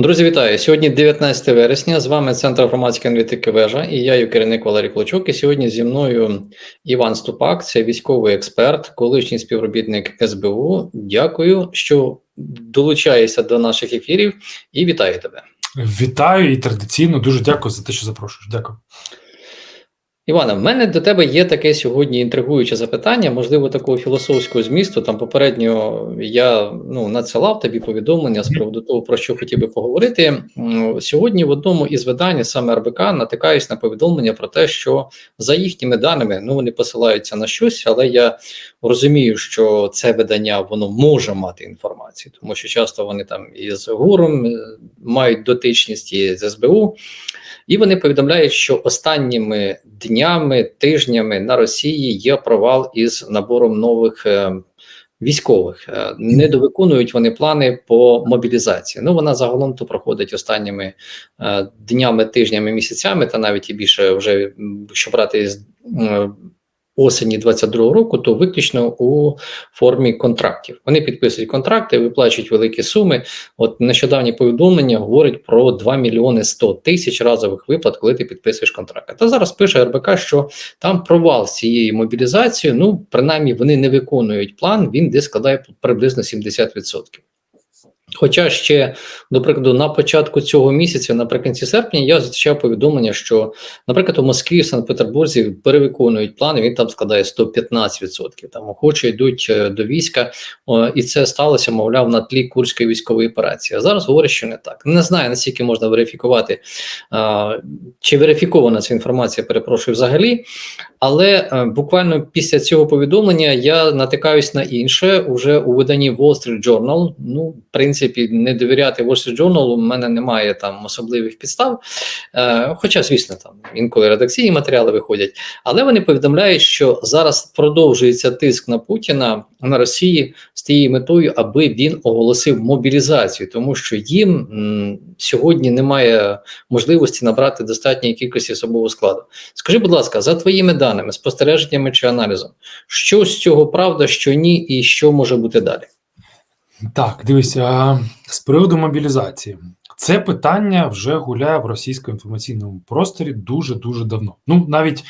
Друзі, вітаю! Сьогодні 19 вересня. З вами Центр громадської аналітики Вежа і я, її керівник Валерій Клочук. І сьогодні зі мною Іван Ступак, це військовий експерт, колишній співробітник СБУ. Дякую, що долучаєшся до наших ефірів і вітаю тебе. Вітаю і традиційно дуже дякую за те, що запрошуєш. Дякую. Івана, в мене до тебе є таке сьогодні інтригуюче запитання, можливо, такого філософського змісту. Там попередньо я ну, надсилав тобі повідомлення з приводу того, про що хотів би поговорити. Сьогодні в одному із видань, саме РБК, натикаюсь на повідомлення про те, що за їхніми даними ну вони посилаються на щось, але я розумію, що це видання воно може мати інформацію, тому що часто вони там із ГУРом мають дотичність і з СБУ. І вони повідомляють, що останніми днями, тижнями на Росії є провал із набором нових е, військових. Е, не довиконують вони плани по мобілізації. Ну вона загалом то проходить останніми е, днями, тижнями, місяцями, та навіть і більше вже що брати з. Осені 22-го року, то виключно у формі контрактів. Вони підписують контракти, виплачують великі суми. От нещодавні повідомлення говорять про 2 мільйони 100 тисяч разових виплат, коли ти підписуєш контракт. Та зараз пише РБК, що там провал з цієї мобілізації. Ну принаймні вони не виконують план. Він де складає приблизно 70%. Хоча ще, до прикладу, на початку цього місяця, наприкінці серпня, я зустрічав повідомлення, що, наприклад, у Москві, в Санкт-Петербурзі перевиконують плани, він там складає 115%. Там охоче йдуть е, до війська, і це сталося, мовляв, на тлі Курської військової операції. А зараз говорять, що не так. Не знаю, наскільки можна верифікувати, чи верифікована ця інформація, перепрошую взагалі. Але е, буквально після цього повідомлення я натикаюсь на інше уже у виданні Wall Street Journal. Ну, в принципі принципі, не довіряти Wall Street Journal, у мене немає там особливих підстав. Е, Хоча, звісно, там інколи редакційні матеріали виходять, але вони повідомляють, що зараз продовжується тиск на Путіна на Росії з тією метою, аби він оголосив мобілізацію, тому що їм м, сьогодні немає можливості набрати достатньої кількості особового складу. Скажи, будь ласка, за твоїми даними, спостереженнями чи аналізом, що з цього правда, що ні, і що може бути далі? Так, дивися, з приводу мобілізації. Це питання вже гуляє в російському інформаційному просторі дуже дуже давно. Ну навіть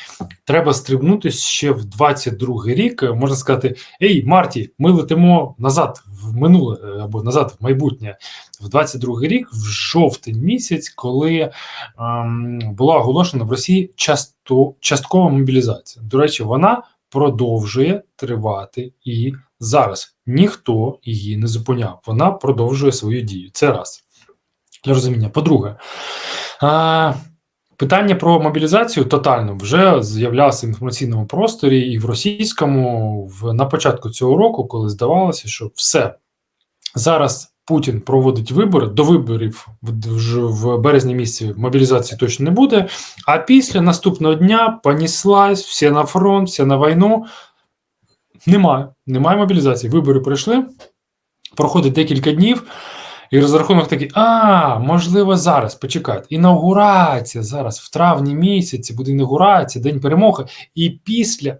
треба стрибнути ще в 22-й рік. Можна сказати: Ей, Марті, ми летимо назад в минуле або назад в майбутнє в 22-й рік, в жовтень місяць, коли ем, була оголошена в Росії часто, часткова мобілізація. До речі, вона продовжує тривати і зараз. Ніхто її не зупиняв. Вона продовжує свою дію. Це раз для розуміння. По-друге, питання про мобілізацію тотально вже з'являвся в інформаційному просторі і в російському в на початку цього року, коли здавалося, що все зараз. Путін проводить вибори до виборів в березні місяці мобілізації точно не буде. А після наступного дня поніслась всі на фронт, всі на війну. Немає. Немає мобілізації. Вибори пройшли. Проходить декілька днів. І розрахунок такий: а, можливо, зараз почекайте. Інаугурація зараз, в травні місяці, буде інаугурація, День перемоги. І після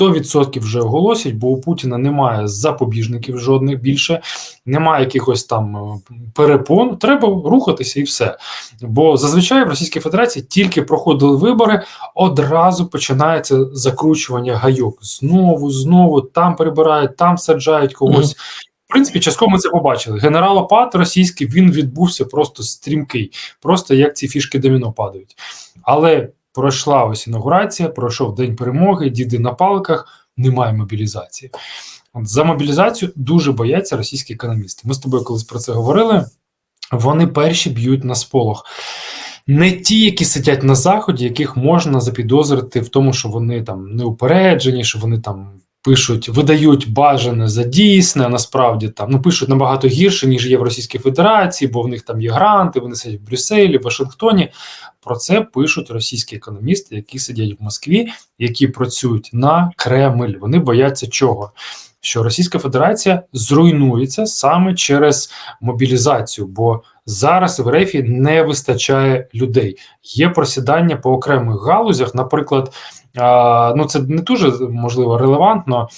100% вже оголосять, бо у Путіна немає запобіжників жодних більше, немає якихось там е, перепон. Треба рухатися і все. Бо зазвичай в Російській Федерації тільки проходили вибори, одразу починається закручування гайок. Знову, знову там перебирають, там саджають когось. Mm -hmm. В принципі, частково ми це побачили. Генералопад російський він відбувся просто стрімкий, просто як ці фішки доміно падають. Але пройшла ось інаугурація, пройшов день перемоги, діди на палках, немає мобілізації. За мобілізацію дуже бояться російські економісти. Ми з тобою колись про це говорили. Вони перші б'ють на сполох. Не ті, які сидять на заході, яких можна запідозрити в тому, що вони там неупереджені, що вони там пишуть, видають бажане за дійсне, насправді там ну пишуть набагато гірше, ніж є в Російській Федерації, бо в них там є гранти, вони сидять в Брюсселі, в Вашингтоні. Про це пишуть російські економісти, які сидять в Москві, які працюють на Кремль. Вони бояться чого? Що Російська Федерація зруйнується саме через мобілізацію, бо зараз в РФі не вистачає людей. Є просідання по окремих галузях, наприклад, ну це не дуже можливо релевантно.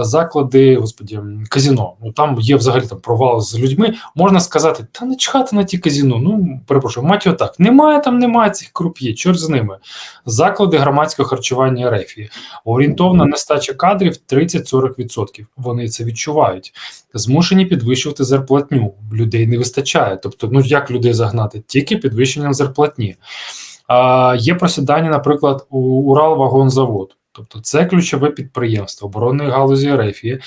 Заклади, господі, казіно. Ну там є взагалі там провал з людьми. Можна сказати, та не чхати на ті казіно. Ну перепрошую, мать його так. Немає там, немає цих круп'є, чорт з ними. Заклади громадського харчування рефії. Орієнтовна нестача кадрів 30-40%. Вони це відчувають. Змушені підвищувати зарплатню. Людей не вистачає. Тобто, ну як людей загнати? Тільки підвищенням зарплатні. Є просідання, наприклад, у Уралвагонзавод. Тобто це ключове підприємство оборонної галузі Рефії.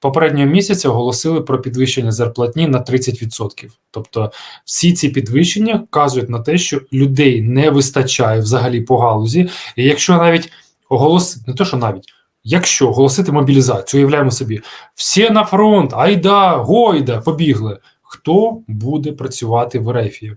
Попереднього місяця оголосили про підвищення зарплатні на 30%. Тобто, всі ці підвищення вказують на те, що людей не вистачає взагалі по галузі. І якщо навіть оголосити, не то, що навіть. Якщо оголосити мобілізацію, уявляємо собі, всі на фронт, айда, гойда, побігли. Хто буде працювати в Рефії?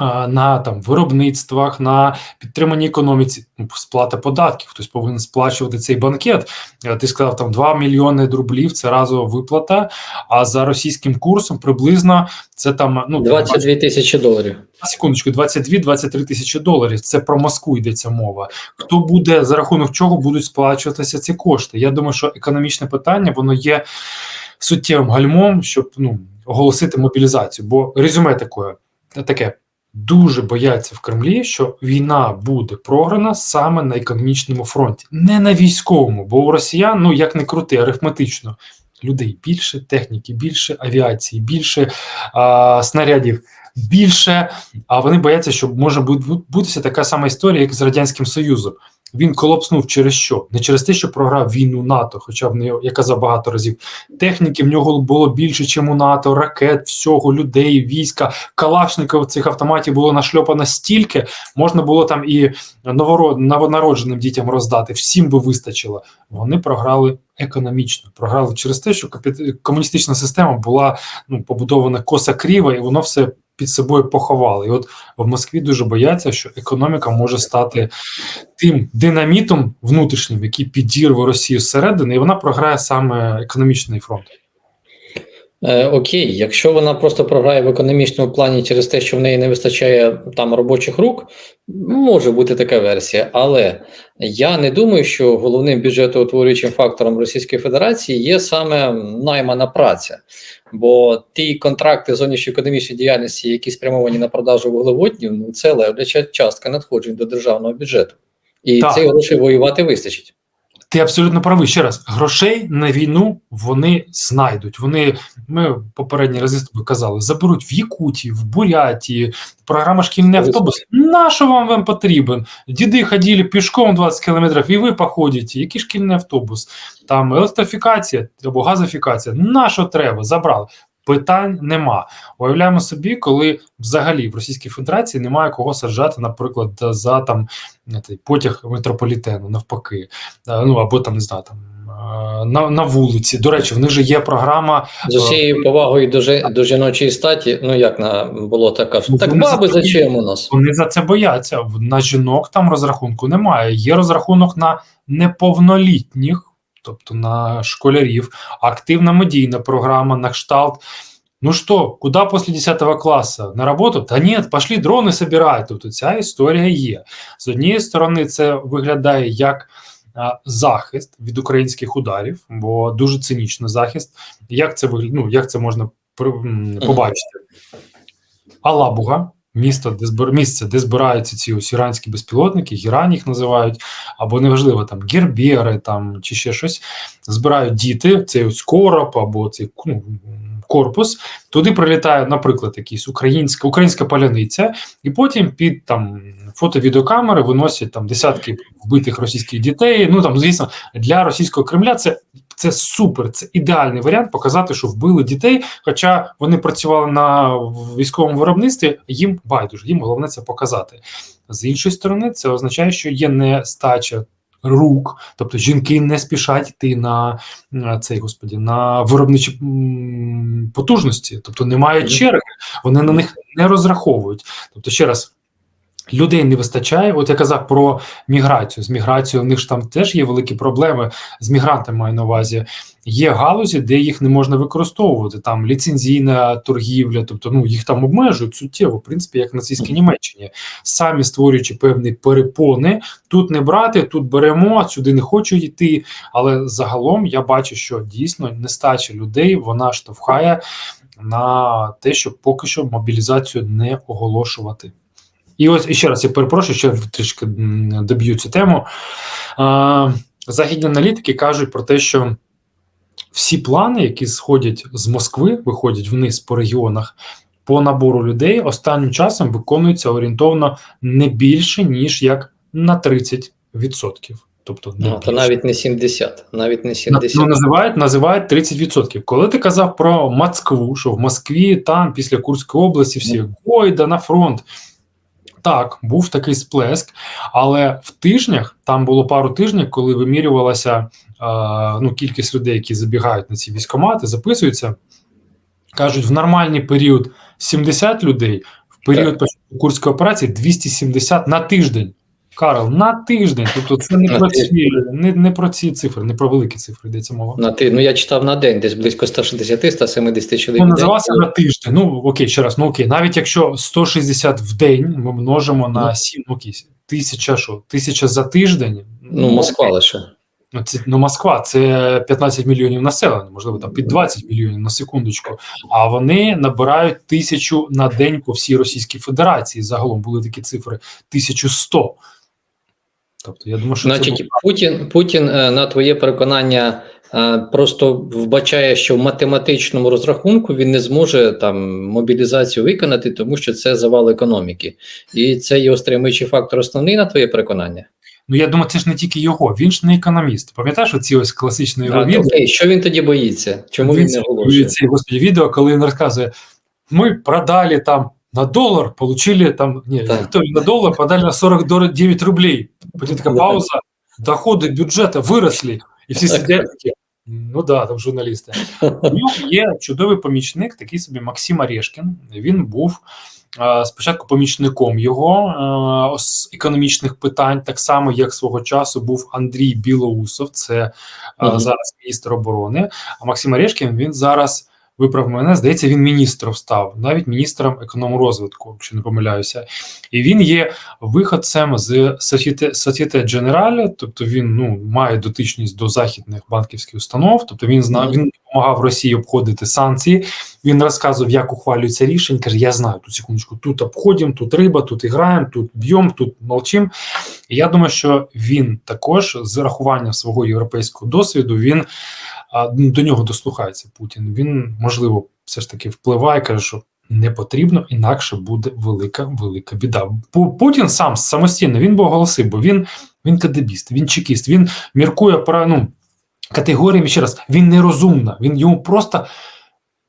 На там виробництвах, на підтриманні економіці, ну, сплата податків. Хтось повинен сплачувати цей банкет. Е, ти сказав, там 2 мільйони рублів це разова виплата. А за російським курсом приблизно це там ну 22 тисячі доларів. Секундочку, 22-23 тисячі доларів. Це про Москву йдеться мова. Хто буде за рахунок чого будуть сплачуватися ці кошти? Я думаю, що економічне питання воно є суттєвим гальмом, щоб ну оголосити мобілізацію. Бо резюме таке, таке дуже бояться в Кремлі, що війна буде програна саме на економічному фронті, не на військовому, бо у росіян, ну як не крути, арифметично. Людей більше, техніки більше, авіації більше, а, снарядів більше. А вони бояться, що може бути така сама історія, як з Радянським Союзом він колапснув через що? Не через те, що програв війну НАТО, хоча в неї, я казав багато разів, техніки в нього було більше, ніж у НАТО, ракет, всього, людей, війська, калашників цих автоматів було нашльопано стільки, можна було там і новород, новонародженим дітям роздати, всім би вистачило. Вони програли економічно, програли через те, що комуністична система була ну, побудована коса кріва, і воно все під собою поховали. І от в Москві дуже бояться, що економіка може стати тим динамітом внутрішнім, який підірве Росію зсередини, і вона програє саме економічний фронт. Е, окей, якщо вона просто програє в економічному плані через те, що в неї не вистачає там робочих рук, може бути така версія, але я не думаю, що головним бюджетоутворюючим фактором Російської Федерації є саме наймана праця, бо ті контракти зовнішньоекономічної діяльності, які спрямовані на продажу вуглеводнів, ну це левляча частка надходжень до державного бюджету, і так. ці гроші воювати вистачить. Ти абсолютно правий. Ще раз, грошей на війну вони знайдуть. Вони ми попередні рази з тобою казали, заберуть в Якуті, в Бурятії, програма шкільний автобус. На що вам вам потрібен? Діди ходили пішком 20 кілометрів, і ви походите. Який шкільний автобус? Там електрофікація або газифікація. Нащо треба? Забрали. Питань нема. Уявляємо собі, коли взагалі в Російській Федерації немає кого саджати, наприклад, за там потяг метрополітену, навпаки, ну або там не знаю, там на на вулиці. До речі, в них же є програма з усією повагою до до жіночої статі. Ну як на було така ну, так баби за чим у нас? Вони за це бояться. На жінок там розрахунку немає. Є розрахунок на неповнолітніх тобто на школярів, активна медійна програма на кшталт. Ну що, куди після 10 класу? На роботу? Та ні, пошли дрони собирати. Тобто ця історія є. З однієї сторони, це виглядає як захист від українських ударів, бо дуже цинічний захист. Як це? Ну, як це можна побачити? Алабуга, місто, де збир... місце, де збираються ці ось іранські безпілотники, Іран їх називають, або неважливо, там гербери там чи ще щось. Збирають діти, цей ось короб, або цей ну, корпус. Туди прилітає, наприклад, якийсь українська українська паляниця, і потім під там фото-відеокамери виносять там десятки вбитих російських дітей. Ну там, звісно, для російського Кремля це це супер, це ідеальний варіант показати, що вбили дітей. Хоча вони працювали на військовому виробництві, їм байдуже, їм головне це показати. З іншої сторони, це означає, що є нестача рук, тобто жінки не спішать йти на цей господі на виробничі потужності, тобто немає черги, вони на них не розраховують. Тобто, ще раз. Людей не вистачає. От я казав про міграцію. З міграцією в них ж там теж є великі проблеми з мігрантами маю на увазі. Є галузі, де їх не можна використовувати. Там ліцензійна торгівля, тобто ну їх там обмежують суттєво, в принципі, як в нацистській Німеччині, самі створюючи певні перепони. Тут не брати, тут беремо, сюди не хочу йти. Але загалом я бачу, що дійсно нестача людей вона штовхає на те, щоб поки що мобілізацію не оголошувати. І ось і ще раз я перепрошую, ще трішки доб'ю цю тему. А, західні аналітики кажуть про те, що всі плани, які сходять з Москви, виходять вниз по регіонах, по набору людей останнім часом виконуються орієнтовно не більше, ніж як на 30%. Тобто не Ну, то навіть не 70, навіть не На- 70. Ну, називають, називають 30%. Коли ти казав про Москву, що в Москві там після Курської області всі ой, да на фронт. Так, був такий сплеск, але в тижнях там було пару тижнів, коли вимірювалася е, ну, кількість людей, які забігають на ці військомати, записуються. Кажуть, в нормальний період 70 людей, в період початку курської операції 270 на тиждень. Карл, на тиждень. Тобто це не На про ці, не, не про ці цифри, не про великі цифри йдеться мова. На ти, ну я читав на день, десь близько 160-170 чоловік. Ну, називався на тиждень. Ну окей, ще раз, ну окей, навіть якщо 160 в день ми множимо на Ну. 7, ну окей, тисяча що? Тисяча за тиждень. Ну, Москва лише. Ну, це, ну, Москва це 15 мільйонів населення, можливо, там під 20 мільйонів на секундочку. А вони набирають тисячу на день по всій Російській Федерації. Загалом були такі цифри 1100. Тобто, я думаю, що Значить, було- Путін, Путін, е, на твоє переконання, е, просто вбачає, що в математичному розрахунку він не зможе там мобілізацію виконати, тому що це завал економіки. І це його стримуючий фактор основний на твоє переконання. ну я думаю, це ж не тільки його. Він ж не економіст. Пам'ятаєш оці ось класичні його відео? окей, що він тоді боїться? Чому він не оголошує? Ці, господи, відео, коли він розказує, ми продали там на долар, получили там, ні, Так. то ли на долар, продали на 49 рублей. Потім така пауза, доходи бюджету виросли, і всі сидять такі, ну да, там журналісти. Є чудовий помічник, такий собі Максим Орешкін. Він був спочатку помічником його з економічних питань, так само як свого часу був Андрій Білоусов, це зараз міністр оборони. А Максим Орешкін він зараз. Виправ мене, здається, він міністром став, навіть міністром економрозвитку, якщо не помиляюся. І він є виходцем з Societe Generale, тобто він ну, має дотичність до західних банківських установ, тобто він знав, він допомагав Росії обходити санкції. Він розказував, як ухвалюється рішення. Каже: Я знаю тут секундочку, тут обходимо, тут риба, тут граємо, тут б'ємо, тут молчим. І я думаю, що він також з рахуванням свого європейського досвіду він до нього дослухається Путін. Він можливо все ж таки впливає, каже, що не потрібно, інакше буде велика, велика біда. Пу- Путін сам самостійно він би оголосив, бо він, він кадебіст, він чекіст, він міркує про ну, категоріями ще раз. Він нерозумна, він йому просто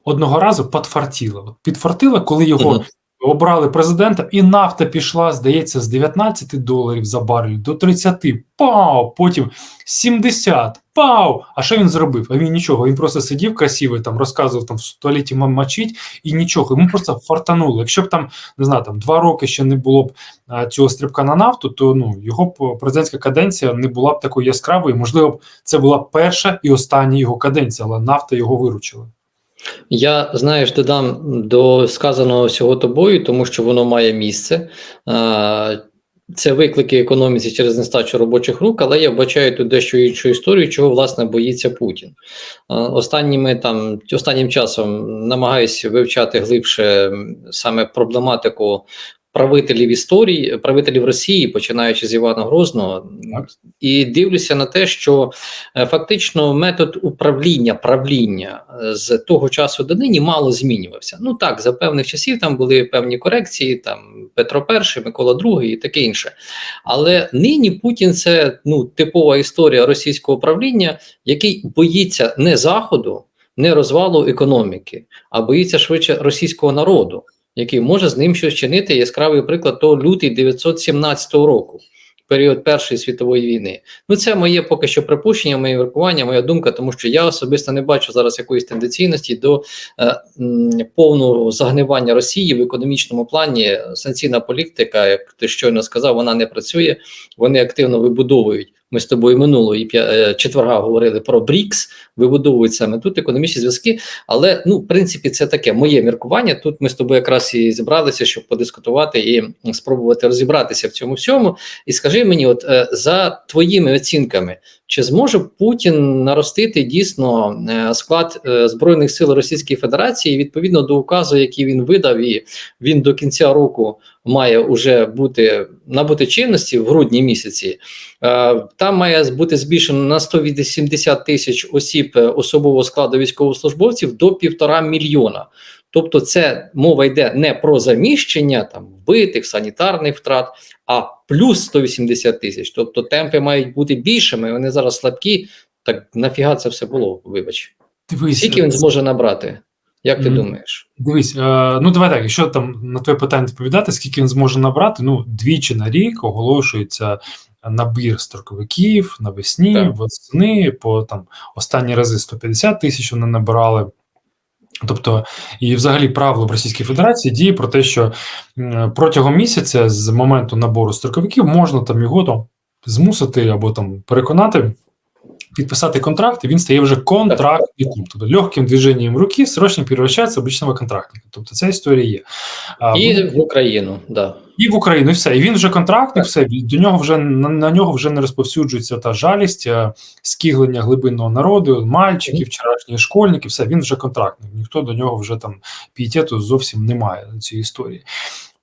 одного разу подфартіло. От підфартило, коли його Мгм. Обрали президента, і нафта пішла, здається, з 19 доларів за барель до 30. Пау! Потім 70. Пау! А що він зробив? А він нічого. Він просто сидів красивий, там розказував там в туалеті мочить і нічого. Йому просто фартануло. Якщо б там не знаю, там два роки ще не було б а, цього стрибка на нафту, то ну його б президентська каденція не була б такою яскравою. Можливо, б це була перша і остання його каденція, але нафта його виручила. Я знаєш, додам до сказаного всього тобою, тому що воно має місце. Це виклики економіці через нестачу робочих рук, але я вбачаю тут дещо іншу історію, чого власне боїться Путін. Останніми там останнім часом намагаюся вивчати глибше саме проблематику правителів історії, правителів Росії, починаючи з Івана Грозного, Так. і дивлюся на те, що е, фактично метод управління правління е, з того часу до нині мало змінювався. Ну так, за певних часів там були певні корекції, там Петро І, Микола II і таке інше. Але нині Путін це ну типова історія російського правління, який боїться не заходу, не розвалу економіки, а боїться швидше російського народу, який може з ним щось чинити. Яскравий приклад того лютий 917 року. період Першої світової війни. Ну, це моє поки що припущення, моє міркування, моя думка, тому що я особисто не бачу зараз якоїсь тенденційності до е, м, повного загнивання Росії в економічному плані. Санкційна політика, як ти щойно сказав, вона не працює. Вони активно вибудовують. Ми з тобою минулого четверга говорили про БРІКС, вибудовують саме тут економічні зв'язки. Але ну, в принципі, це таке моє міркування. Тут ми з тобою якраз і зібралися, щоб подискутувати і спробувати розібратися в цьому всьому. І скажи мені, от е, за твоїми оцінками, чи зможе Путін наростити дійсно е, склад е, збройних сил Російської Федерації відповідно до указу, який він видав, і він до кінця року має уже бути набути чинності в грудні місяці? Е, Там має бути збільшено на 180 тисяч осіб е, особового складу військовослужбовців до півтора мільйона. Тобто, це мова йде не про заміщення там вбитих, санітарних втрат, а плюс 180 тисяч. Тобто темпи мають бути більшими. Вони зараз слабкі. Так нафіга це все було? Вибач, Дивись, скільки він зможе набрати? Як ти думаєш? Дивись, е, ну давай так, якщо там на твоє питання відповідати, скільки він зможе набрати, ну двічі на рік оголошується набір строковиків навесні, Так. восени, по там останні рази 150 тисяч вони набирали. Тобто, і взагалі правило в Російській Федерації діє про те, що протягом місяця з моменту набору строковиків можна там його там змусити або там переконати підписати контракт, і він стає вже контрактником. Тобто легким движенням руки срочно превращається в обичного контрактника. Тобто ця історія є. А, І буде- в Україну, да. і в Україну, і все. І він вже контрактник, Так. все до нього вже на, на нього вже не розповсюджується та жалість, скиглення глибинного народу, мальчиків, вчорашні школьники, все він вже контрактник. Ніхто до нього вже там пієтету зовсім немає на цій історії.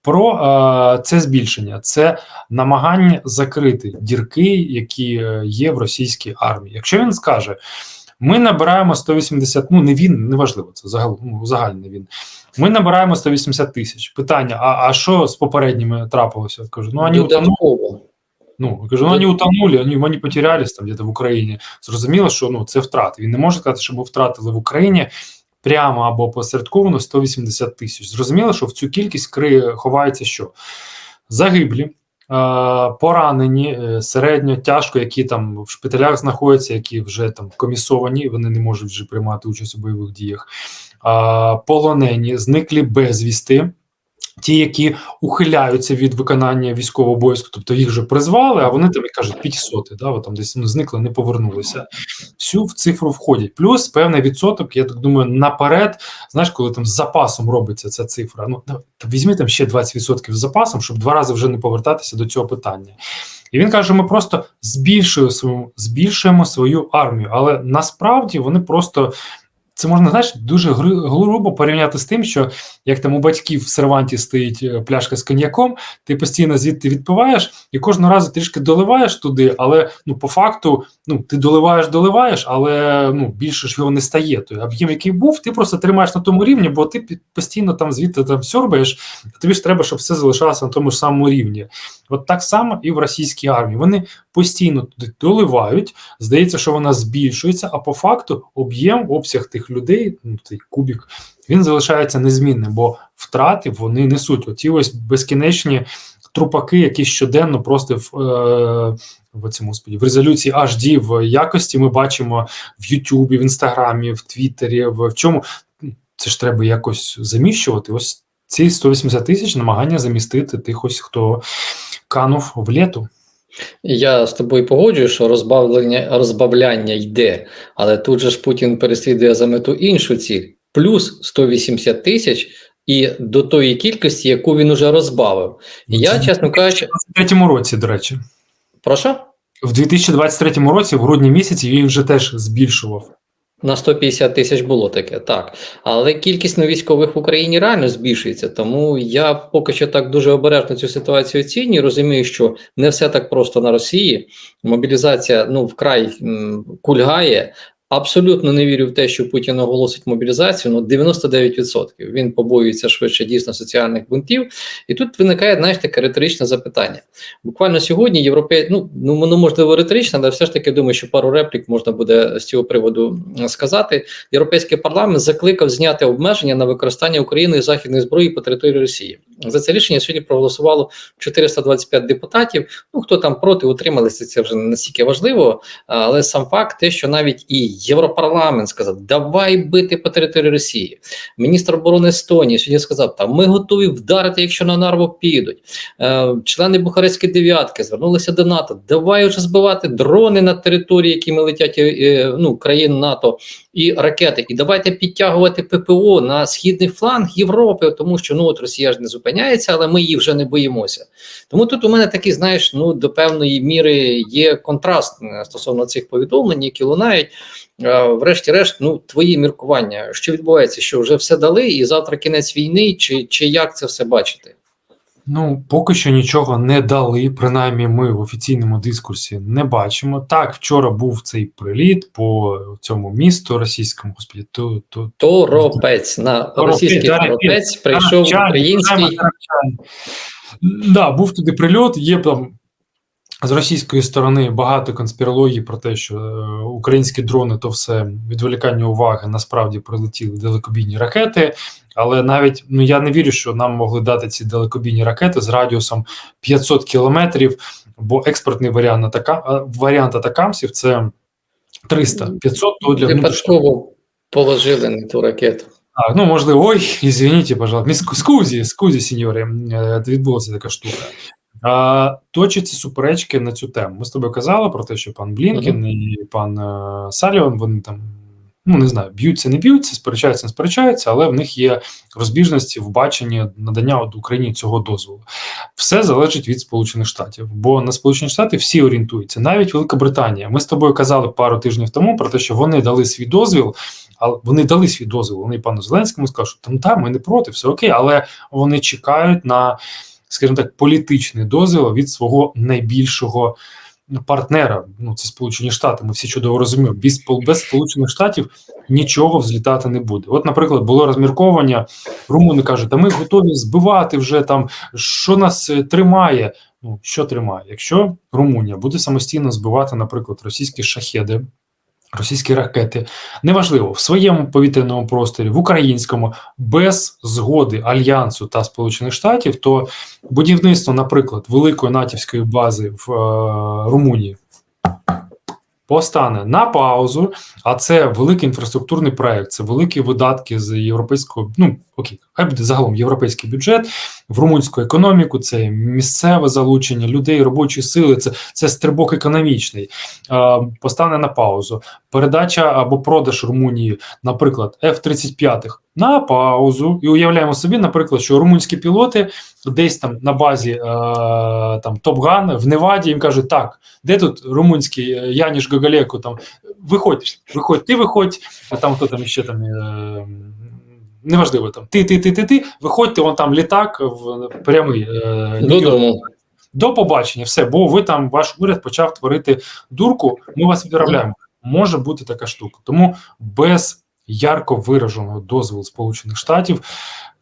Про е, це збільшення, це намагання закрити дірки, які е, є в російській армії. Якщо він скаже, ми набираємо 180, ну не він, неважливо, це загал, ну, загальний він. Ми набираємо 180 тисяч. Питання: а, а що з попередніми трапилося? Кажу, ну вони утонули. Ну кажу, ну вони утонули, вони, вони потерялись там десь в Україні. Зрозуміло, що ну це втрати. Він не може сказати, що ми втратили в Україні прямо або посередковано 180 тисяч. Зрозуміло, що в цю кількість ховається що загиблі. е, Поранені е, середньо тяжко, які там в шпиталях знаходяться, які вже там комісовані, вони не можуть вже приймати участь у бойових діях. Полонені, зниклі безвісти, ті, які ухиляються від виконання військового обов'язку, тобто їх вже призвали, а вони там як кажуть 500, да, там десь ну, зникли, не повернулися. Всю в цифру входять. Плюс певний відсоток, я так думаю, наперед, знаєш, коли там з запасом робиться ця цифра. Ну візьми там ще 20% з запасом, щоб два рази вже не повертатися до цього питання. І він каже: ми просто збільшуємо свою, збільшуємо свою армію, але насправді вони просто. Це можна знаєш дуже гру- грубо порівняти з тим, що як там у батьків в серванті стоїть е, пляшка з коньяком, ти постійно звідти відпиваєш і кожного разу трішки доливаєш туди, але ну по факту ну ти доливаєш, доливаєш, але ну більше ж його не стає. Той об'єм, який був, ти просто тримаєш на тому рівні, бо ти постійно там звідти там сьорбаєш, тобі ж треба, щоб все залишалося на тому ж самому рівні. От так само і в російській армії. Вони постійно туди доливають. Здається, що вона збільшується, а по факту об'єм, обсяг тих людей, ну цей кубік, він залишається незмінним, бо втрати вони несуть. Оті ось безкінечні трупаки, які щоденно просто в, е, в цьому господі, в резолюції HD в якості ми бачимо в Ютубі, в Інстаграмі, в Твіттері, в, в чому це ж треба якось заміщувати. Ось ці 180 тисяч намагання замістити тих ось, хто канув в літу. Я з тобою погоджую, що розбавлення, розбавляння йде, але тут же ж Путін переслідує за мету іншу ціль, плюс 180 тисяч і до тої кількості, яку він уже розбавив. І я, чесно кажучи, У 2023 році, до речі, про що? в 2023 році, в грудні місяці, він вже теж збільшував. На 150 тисяч було таке, так. Але кількість військових в Україні реально збільшується. Тому я поки що так дуже обережно цю ситуацію оцінюю. Розумію, що не все так просто на Росії. Мобілізація ну вкрай м, кульгає. Абсолютно не вірю в те, що Путін оголосить мобілізацію. Ну 99%. Він побоюється швидше дійсно соціальних бунтів. І тут виникає знаєш, таке риторичне запитання. Буквально сьогодні європей... ну, ну воно можливо риторичне, але все ж таки думаю, що пару реплік можна буде з цього приводу сказати. Європейський парламент закликав зняти обмеження на використання Україною західної зброї по території Росії. За це рішення сьогодні проголосувало 425 депутатів. Ну хто там проти утрималися, це вже не настільки важливо. Але сам факт, те, що навіть і Європарламент сказав, давай бити по території Росії. Міністр оборони Естонії сьогодні сказав, та ми готові вдарити, якщо на Нарву підуть. Е, члени Бухарестської дев'ятки звернулися до НАТО. Давай вже збивати дрони на території, якими летять е, ну, країн НАТО і ракети. І давайте підтягувати ППО на східний фланг Європи, тому що ну от Росія ж не зупиняється, але ми її вже не боїмося. Тому тут у мене такий, знаєш, ну до певної міри є контраст е, стосовно цих повідомлень, які лунають. Е, Врешті-решт, ну твої міркування, що відбувається, що вже все дали, і завтра кінець війни, чи, чи як це все бачити? Ну, поки що нічого не дали. Принаймні, ми в офіційному дискурсі не бачимо. Так, вчора був цей приліт по цьому місту російському господі. То, то, Торопець на російський торопець прийшов український. Так, Да, був туди прильот. Є там з російської сторони багато конспірологій про те, що е, українські дрони то все відволікання уваги насправді прилетіли далекобійні ракети. Але навіть ну я не вірю, що нам могли дати ці далекобійні ракети з радіусом 500 кілометрів, бо експортний варіант атака варіант атакамсів це 300 500 то для. Випадково положили не ту ракету. Так, ну можливо, ой, извините, пожалуйста. Скузі, скузі, сеньори, е, відбулася така штука. А, точаться суперечки на цю тему. Ми з тобою казали про те, що пан Блінкен і пан е, Саліван, вони там, ну не знаю, б'ються, не б'ються, сперечаються, не сперечаються, але в них є розбіжності в баченні надання от Україні цього дозволу. Все залежить від Сполучених Штатів, бо на Сполучені Штати всі орієнтуються, навіть Велика Британія. Ми з тобою казали пару тижнів тому про те, що вони дали свій дозвіл. Але вони дали свій дозвіл. Вони пану Зеленському скажуть, що там та ми не проти, все окей, але вони чекають на, скажімо так, політичний дозвіл від свого найбільшого партнера. Ну це Сполучені Штати. Ми всі чудово розуміємо. Без, без Сполучених Штатів нічого взлітати не буде. От, наприклад, було розмірковання. Румуни кажуть, та ми готові збивати вже там, що нас тримає. Ну що тримає? Якщо Румунія буде самостійно збивати, наприклад, російські шахеди. Російські ракети неважливо в своєму повітряному просторі, в українському, без згоди альянсу та Сполучених Штатів, то будівництво, наприклад, великої натівської бази в е, Румунії постане на паузу. А це великий інфраструктурний проект, це великі видатки з європейського. Ну окей, хай буде загалом європейський бюджет в румунську економіку. Це місцеве залучення людей, робочої сили. Це це стрибок економічний. Е, постане на паузу. Передача або продаж Румунії, наприклад, F-35 на паузу, і уявляємо собі, наприклад, що румунські пілоти десь там на базі е, Топган в Неваді їм кажуть, так, де тут румунський е, Яніш Гоголєко, там виходь, виходь, ти виходь, а там хто там ще там. Е, Неважливо там ти, ти, ти, ти, ти, виходьте, вон там літак в прямий е, Додому. до побачення, все, бо ви там ваш уряд почав творити дурку. Ми вас відправляємо. Може бути така штука. Тому без ярко вираженого дозволу Сполучених Штатів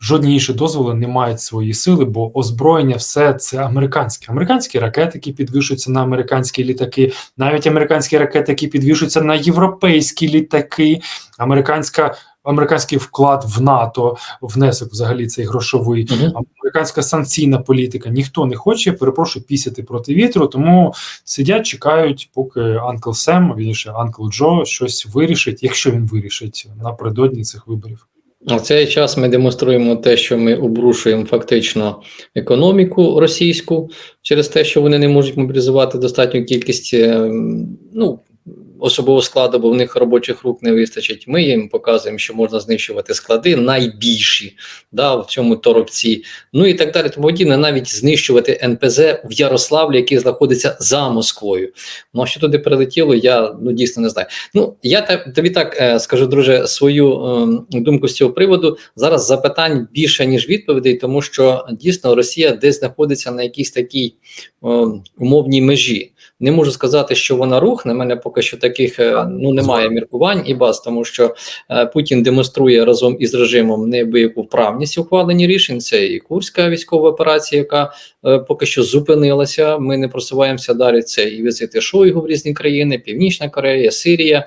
жодні інші дозволи не мають свої сили, бо озброєння все це американське. Американські ракети, які підвішуються на американські літаки, навіть американські ракети, які підвішуються на європейські літаки, американська. Американський вклад в НАТО, внесок взагалі цей грошовий, американська санкційна політика. Ніхто не хоче, перепрошую, пісяти проти вітру, тому сидять, чекають, поки Анкл Сем, вірніше, Анкл Джо щось вирішить, якщо він вирішить напередодні цих виборів. В цей час ми демонструємо те, що ми обрушуємо фактично економіку російську через те, що вони не можуть мобілізувати достатню кількість е, ну, особового складу, бо в них робочих рук не вистачить. Ми їм показуємо, що можна знищувати склади найбільші да, в цьому торопці. Ну і так далі. Тому подібне, навіть знищувати НПЗ в Ярославлі, який знаходиться за Москвою. Ну а що туди прилетіло, я ну дійсно не знаю. Ну я тобі так е, скажу, друже, свою е, думку з цього приводу. Зараз запитань більше ніж відповідей, тому що дійсно Росія десь знаходиться на якійсь такій е, умовній межі. Не можу сказати, що вона рухне. Мене поки що таких е, ну немає міркувань і баз, тому що е, Путін демонструє разом із режимом неабияку вправність ухвалені рішень. Це і Курська військова операція, яка е, поки що зупинилася. Ми не просуваємося далі. Це і візити Шойгу в різні країни, Північна Корея, Сирія.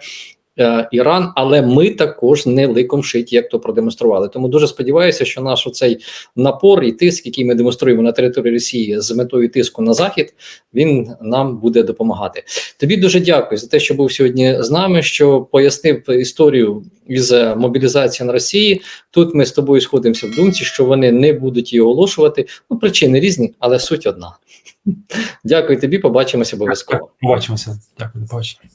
Е, Іран, але ми також не ликом шиті, як то продемонстрували. Тому дуже сподіваюся, що наш оцей напор і тиск, який ми демонструємо на території Росії з метою тиску на захід, він нам буде допомагати. Тобі дуже дякую за те, що був сьогодні з нами, що пояснив історію із е, мобілізації на Росії. Тут ми з тобою сходимося в думці, що вони не будуть її оголошувати. Ну, причини різні, але суть одна. Дякую тобі, побачимося обов'язково. Побачимося. Дякую, побачення.